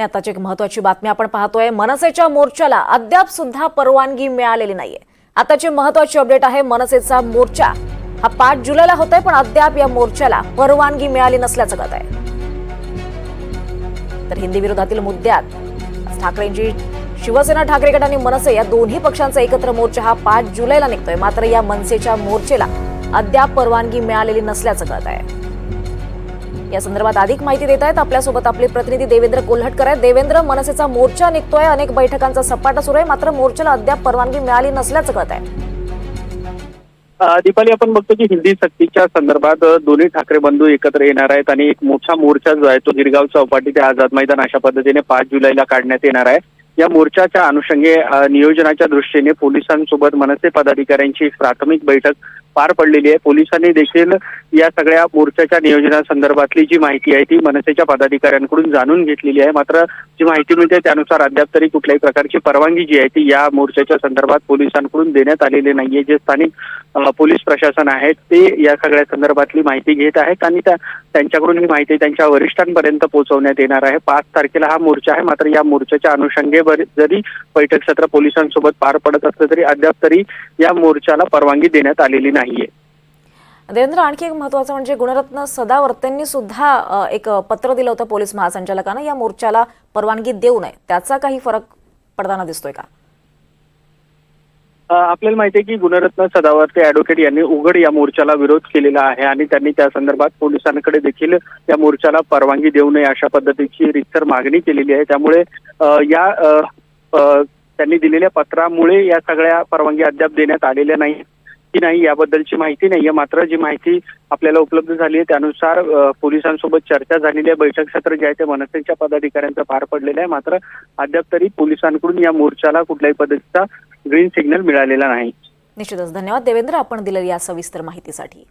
आणि आताची एक महत्वाची बातमी आपण पाहतोय मनसेच्या मोर्चाला अद्याप सुद्धा परवानगी मिळालेली नाहीये. आताची महत्वाची अपडेट आहे मनसेचा मोर्चा. हा पाच जुलैला होतोय पण अद्याप या मोर्चाला परवानगी मिळाली नसल्याचं कळत आहे तर हिंदी विरोधातील मुद्द्यात ठाकरेंची शिवसेना ठाकरे गट आणि मनसे या दोन्ही पक्षांचा एकत्र मोर्चा हा पाच जुलैला निघतोय. मात्र या मनसेच्या मोर्चेला अद्याप परवानगी मिळालेली नसल्याचं कळत आहे या संदर्भात अधिक माहिती देत आहेत. आपल्यासोबत आपले प्रतिनिधी देवेंद्र कोल्हटकर आहेत. देवेंद्र मनसेचा मोर्चा निघतोय. अनेक बैठकांचा सपाटा सुरू आहे. मात्र मोर्चाला अद्याप परवानगी मिळाली नसल्याचं कळत आहे अ, दीपाली आपण बघतो की हिंदी सक्तीच्या संदर्भात दोन्ही ठाकरे बंधू एकत्र येणार आहेत आणि एक मोठा मोर्चा जो आहे तो गिरगाव चौपाटी ते आझाद मैदान अशा पद्धतीने पाच जुलैला काढण्यात येणार आहे. या मोर्चाच्या अनुषंगे नियोजनाच्या दृष्टीने पोलिसांसोबत मनसे पदाधिकाऱ्यांची प्राथमिक बैठक पार पडलेली आहे. पोलिसांनी देखील या सगळ्या मोर्चाच्या नियोजनासंदर्भातली जी माहिती आहे ती मनसेच्या पदाधिकाऱ्यांकडून जाणून घेतलेली आहे. मात्र जी माहिती मिळते त्यानुसार अद्याप तरी कुठल्याही प्रकारची परवानगी जी आहे ती या मोर्चाच्या संदर्भात पोलिसांकडून देण्यात आलेली नाहीये. जे स्थानिक पोलीस प्रशासन आहेत ते या सगळ्या संदर्भातली माहिती घेत आहेत आणि त्या त्यांच्याकडून ही माहिती त्यांच्या वरिष्ठांपर्यंत पोहोचवण्यात येणार आहे. पाच तारखेला हा मोर्चा आहे. मात्र या मोर्चाच्या अनुषंगेवर जरी बैठक सत्र पोलिसांसोबत पार पडत असलं तरी अद्याप तरी या मोर्चाला परवानगी देण्यात आलेली नाही. नाहीये. देवेंद्र आणखी एक महत्वाचं म्हणजे गुणरत्न सदावर्तेंनी सुद्धा एक पत्र दिलं होतं पोलीस महासंचालकानं या मोर्चाला परवानगी देऊ नये. त्याचा काही फरक पडताना दिसतोय का? आपल्याला माहिती आहे की गुणरत्न सदावर्ते ऍडव्होकेट यांनी उघड या मोर्चाला विरोध केलेला आहे आणि त्यांनी त्या संदर्भात पोलिसांकडे देखील या मोर्चाला परवानगी देऊ नये अशा पद्धतीची रितसर मागणी केलेली आहे. त्यामुळे या त्यांनी दिलेल्या पत्रामुळे या सगळ्या परवानगी अद्याप देण्यात आलेल्या नाही की नाही याबद्दलची माहिती नाहीये मात्र जी माहिती आपल्याला उपलब्ध झाली आहे त्यानुसार पोलिसांसोबत चर्चा झालेली आहे. बैठक सत्र जे आहे ते मनसेच्या पदाधिकाऱ्यांचं पार पडलेलं आहे. मात्र अद्याप तरी पोलिसांकडून या मोर्चाला कुठल्याही पद्धतीचा ग्रीन सिग्नल मिळालेला नाही. निश्चितच. धन्यवाद देवेंद्र. आपण दिलेल्या या सविस्तर माहितीसाठी.